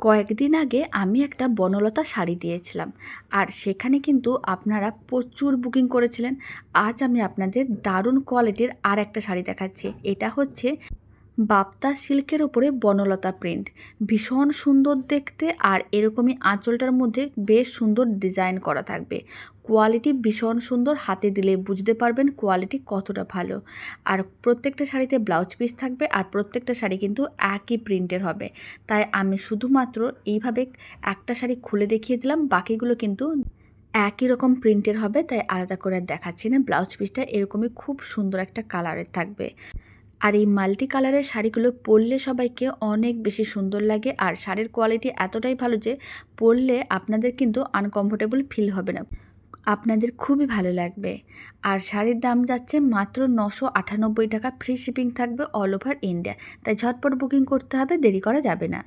কয়েকদিন আগে আমি একটা বনলতা শাড়ি দিয়েছিলাম। আর সেখানে কিন্তু আপনারা প্রচুর বুকিং করেছিলেন। আজ আমি আপনাদের দারুণ কোয়ালিটির আর একটা শাড়ি দেখাচ্ছি। এটা হচ্ছে বাপ্তা সিল্কের ওপরে বনলতা প্রিন্ট ভীষণ সুন্দর দেখতে আর এরকমই আঁচলটার মধ্যে বেশ সুন্দর ডিজাইন করা থাকবে। কোয়ালিটি ভীষণ সুন্দর হাতে দিলে বুঝতে পারবেন কোয়ালিটি কতটা ভালো। আর প্রত্যেকটা শাড়িতে ব্লাউজ পিস থাকবে আর প্রত্যেকটা শাড়ি কিন্তু একই প্রিন্টের হবে। তাই আমি শুধুমাত্র এইভাবে একটা শাড়ি খুলে দেখিয়ে দিলাম, বাকিগুলো কিন্তু একই রকম প্রিন্টের হবে, তাই আলাদা করে দেখাচ্ছি না। ব্লাউজ পিসটা এরকমই খুব সুন্দর একটা কালারের থাকবে। আর এই মাল্টি কালারের শাড়িগুলো পরলে সবাইকে অনেক বেশি সুন্দর লাগে। আর শাড়ির কোয়ালিটি এতটাই ভালো যে পরলে আপনাদের কিন্তু আনকমফোর্টেবল ফিল হবে না। আপনাদের খুবই ভালো লাগবে। আর শাড়ির দাম যাচ্ছে মাত্র নশো আটানব্বই টাকা। ফ্রি শিপিং থাকবে অল ওভার ইন্ডিয়া তাই ঝটপট বুকিং করতে হবে, দেরি করা যাবে না।